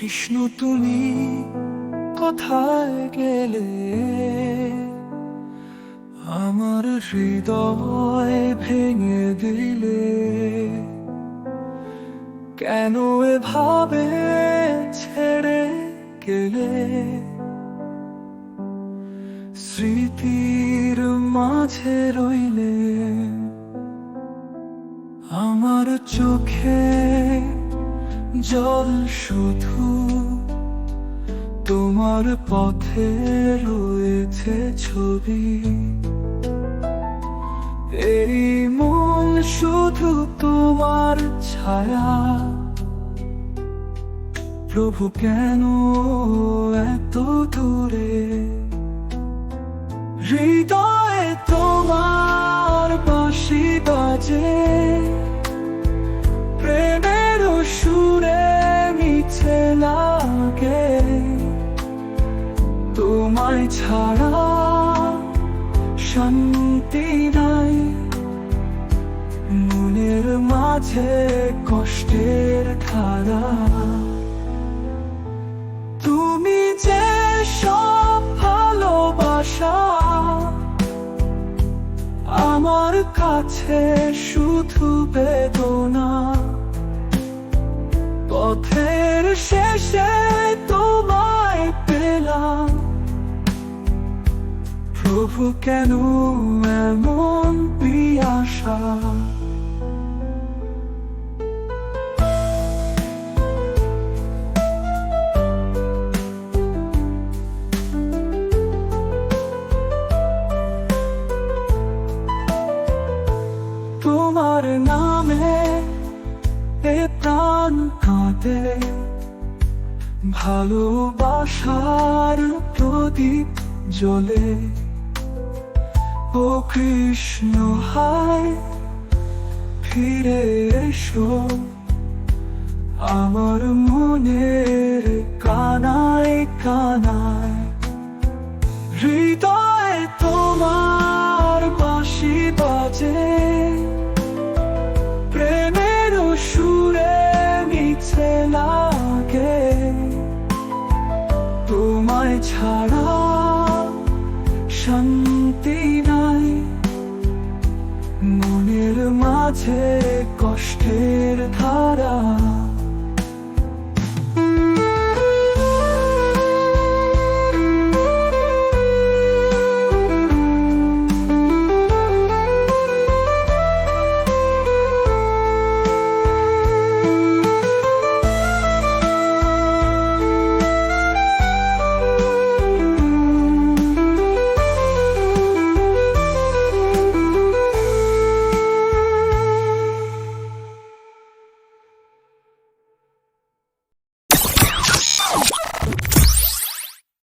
কৃষ্ণ, তুমি কোথায় গেলে? আমার হৃদয় ভেঙে দিলে। কেন এভাবে ছেড়ে গেলে? স্মৃতির মাঝে রইলে। আমার চোখে জল শুধু তোমার পথে রয়েছে ছবি। এই মন শুধু তোমার ছায়া। প্রভু কেন এত দূরে? হৃদয়ে তোমার বাঁশি বাজে। তোমায় ছাড়া শান্তি নাই। মনের মাঝে কষ্টের ধারা। তুমি যে সব ভালোবাসা আমার কাছে শুধু বেদনা। পথের শেষে তোমায় প্রভু কেন এমন পিয়াসা? তোমার নামে এ প্রাণ কাঁদে। ভালোবাসার প্রদীপ জ্বলে। ও কৃষ্ণ, হায়, ফিরে এসো। আমার মনের কানায় কানায়, হৃদয় তোমার বাঁশি বাজে। প্রেমের সুরে মিছে লাগে। তোমায় ছাড়া শান্তি মনের মাঝে কষ্টের ধারা।